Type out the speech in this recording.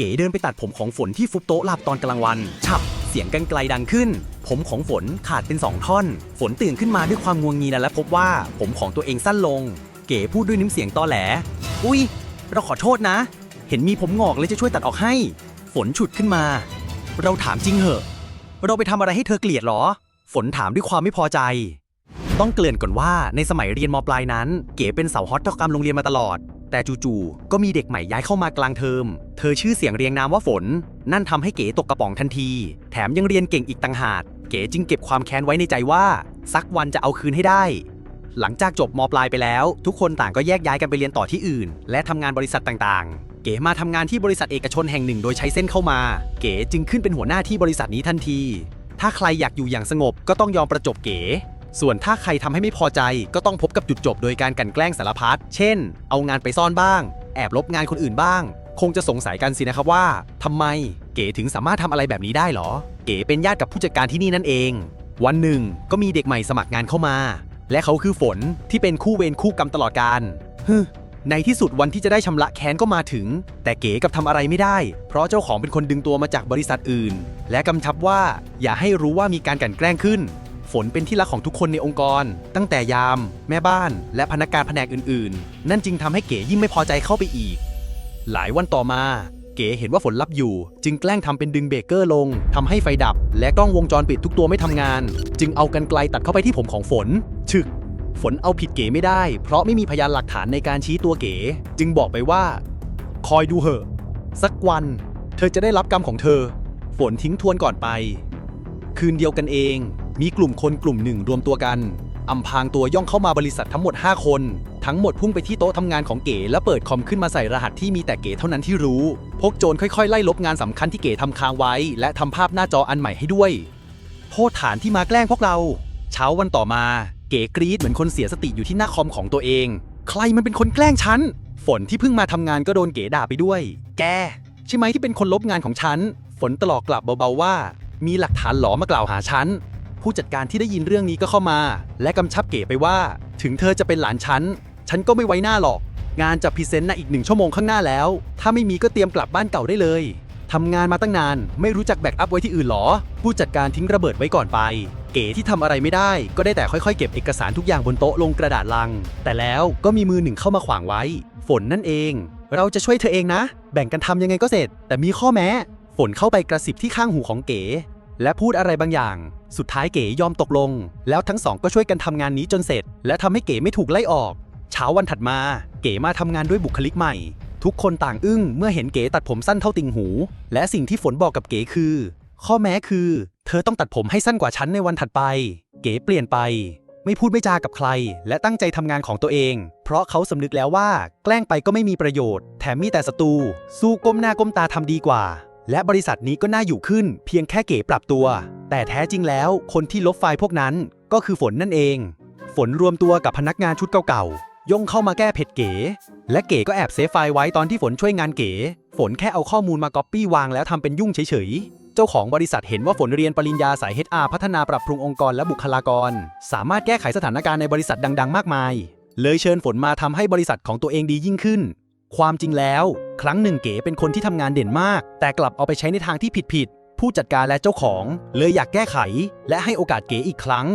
เก๋เดินไปตัดผมของฝนที่ฟุบโต๊ะหลับตอนกลางวัน ฉับ เสียงกันไกลดังขึ้น ผมของฝนขาดเป็นสองท่อน ฝนตื่นขึ้นมาด้วยความงวงงีและพบว่าผมของตัวเองสั้นลง เก๋พูดด้วยน้ำเสียงตอแหล อุ้ย เราขอโทษนะ เห็นมีผมงอกเลยจะช่วยตัดออกให้ ฝนฉุดขึ้นมา เราถามจริงเหอะ เราไปทำอะไรให้เธอเกลียดหรอ ฝนถามด้วยความไม่พอใจต้องเกริ่อนก่อนว่าในสมัยเรียนมปลายนั้น เก๋เป็นเสาฮอตประจำโรงเรียนมาตลอด แต่จู่ๆก็มีเด็กใหม่ย้ายเข้ามากลางเทอม เธอชื่อเสียงเรียงนามว่าฝน นั่นทำให้เก๋ตกกระป๋องทันที แถมยังเรียนเก่งอีกต่างหาก เก๋จึงเก็บความแค้นไว้ในใจว่า สักวันจะเอาคืนให้ได้ หลังจากจบมปลายไปแล้ว ทุกคนต่างก็แยกย้ายกันไปเรียนต่อที่อื่น และทำงานบริษัทต่างๆ เก๋มาทำงานที่บริษัทเอกชนแห่งหนึ่ง โดยใช้เส้นเข้ามา เก๋จึงขึ้นเป็นหัวหน้าที่บริษัทนี้ทันที ถ้าใครอยากอยู่อย่างสงบก็ต้องยอมประจบเก๋ส่วนถ้าใครทำให้ไม่พอใจก็ต้องพบกับจุดจบโดยการกันแกล้งสารพัด เช่น เอางานไปซ่อนบ้าง แอบลบงานคนอื่นบ้าง คงจะสงสัยกันสินะครับว่าทำไมเก๋ถึงสามารถทำอะไรแบบนี้ได้หรอ เก๋เป็นญาติกับผู้จัดการที่นี่นั่นเอง วันหนึ่งก็มีเด็กใหม่สมัครงานเข้ามา และเขาคือฝนที่เป็นคู่เวรคู่กรรมตลอดการฮึในที่สุดวันที่จะได้ชำระแค้นก็มาถึง แต่เก๋กับทำอะไรไม่ได้ เพราะเจ้าของเป็นคนดึงตัวมาจากบริษัทอื่น และกำชับว่าอย่าให้รู้ว่ามีการกลั่นแกล้งขึ้น ฝนเป็นที่รักของทุกคนในองค์กร ตั้งแต่ยาม แม่บ้าน และพนักงานแผนกอื่น ๆ นั่นจึงทำให้เก๋ยิ่งไม่พอใจเข้าไปอีก หลายวันต่อมา เก๋เห็นว่าฝนรับอยู่ จึงแกล้งทำเป็นดึงเบรกเกอร์ลงทำให้ไฟดับ และกล้องวงจรปิดทุกตัวไม่ทำงาน จึงเอากันไกลตัดเข้าไปที่ผมของฝน ฉึก ฝนเอาผิดเก๋ไม่ได้ เพราะไม่มีพยานหลักฐานในการชี้ตัวเก๋ จึงบอกไปว่า คอยดูเหอะ สักวัน เธอจะได้รับกรรมของเธอ ฝนทิ้งทวนก่อนไป คืนเดียวกันเอง มีกลุ่มคนกลุ่มหนึ่งรวมตัวกันอำพางตัวย่องเข้ามาบริษัททั้งหมด 5 คน ทั้งหมดพุ่งไปที่โต๊ะทำงานของเก๋และเปิดคอมขึ้นมาใส่รหัสที่มีแต่เก๋เท่านั้นที่รู้ พวกโจรค่อยๆ ไล่ลบงานสำคัญที่เก๋ทำค้างไว้ และทำภาพหน้าจออันใหม่ให้ด้วย โทษฐานที่มาแกล้งพวกเรา เช้าวันต่อมา เก๋กรีดเหมือนคนเสียสติอยู่ที่หน้าคอมของตัวเอง ใครมันเป็นคนแกล้งฉัน ฝนที่เพิ่งมาทำงานก็โดนเก๋ด่าไปด้วย แกใช่ไหมที่เป็นคนลบงานของฉัน ฝนตลอกกลับเบาๆว่า มีหลักฐานหลอมากล่าวหาฉันผู้จัดการที่ได้ยินเรื่องนี้ก็เข้ามา และกำชับเก๋ไปว่า ถึงเธอจะเป็นหลานฉัน ฉันก็ไม่ไว้หน้าหรอก งานจะพรีเซนต์นะอีกหนึ่งชั่วโมงข้างหน้าแล้ว ถ้าไม่มีก็เตรียมกลับบ้านเก่าได้เลยทำงานมาตั้งนาน ไม่รู้จักแบ็กอัพไว้ที่อื่นหรอ ผู้จัดการทิ้งระเบิดไว้ก่อนไป เก๋ที่ทำอะไรไม่ได้ ก็ได้แต่ค่อยๆ เก็บเอกสารทุกอย่างบนโต๊ะลงกระดาษลัง แต่แล้วก็มีมือหนึ่งเข้ามาขวางไว้ ฝนนั่นเอง เราจะช่วยเธอเองนะ แบ่งกันทำยังไงก็เสร็จ แต่มีข้อแม้ ฝนเข้าไปกระซิบที่ข้างหูของเก๋ และพูดอะไรบางอย่าง สุดท้ายเก๋ยอมตกลง แล้วทั้งสองก็ช่วยกันทำงานนี้จนเสร็จ และทำให้เก๋ไม่ถูกไล่ออก เช้าวันถัดมา เก๋มาทำงานด้วยบุคลิกใหม่ ทุกคนต่างอึ้งเมื่อเห็นเก๋ตัดผมสั้นเท่าติ่งหู และสิ่งที่ฝนบอกกับเก๋คือ ข้อแม้คือ เธอต้องตัดผมให้สั้นกว่าฉันในวันถัดไป เก๋เปลี่ยนไป ไม่พูดไม่จากับใคร และตั้งใจทำงานของตัวเอง เพราะเขาสำนึกแล้วว่า แกล้งไปก็ไม่มีประโยชน์ แถมมีแต่ศัตรูสู้ก้มหน้าก้มตาทำดีกว่า และบริษัทนี้ก็น่าอยู่ขึ้น เพียงแค่เก๋ปรับตัว แต่แท้จริงแล้ว คนที่ลบไฟล์พวกนั้น ก็คือฝนนั่นเอง ฝนรวมตัวกับพนักงานชุดเก่าๆ ย่งเข้ามาแก้เผ็ดเก๋ และเก๋ก็แอบเซฟไฟล์ไว้ตอนที่ฝนช่วยงานเก๋ ฝนแค่เอาข้อมูลมาก๊อปปี้วางแล้วทำเป็นยุ่งเฉยๆ เจ้าของบริษัทเห็นว่าฝนเรียนปริญญาสาย HR พัฒนาปรับปรุงองค์กรและบุคลากร สามารถแก้ไขสถานการณ์ในบริษัทดัง ๆ มากมาย เลยเชิญฝนมาทำให้บริษัทของตัวเองดียิ่งขึ้น ความจริงแล้ว ครั้งหนึ่งเก๋เป็นคนที่ทำงานเด่นมาก แต่กลับเอาไปใช้ในทางที่ผิดๆผู้จัดการและเจ้าของ เลยอยากแก้ไข และให้โอกาสเก๋อีกครั้ง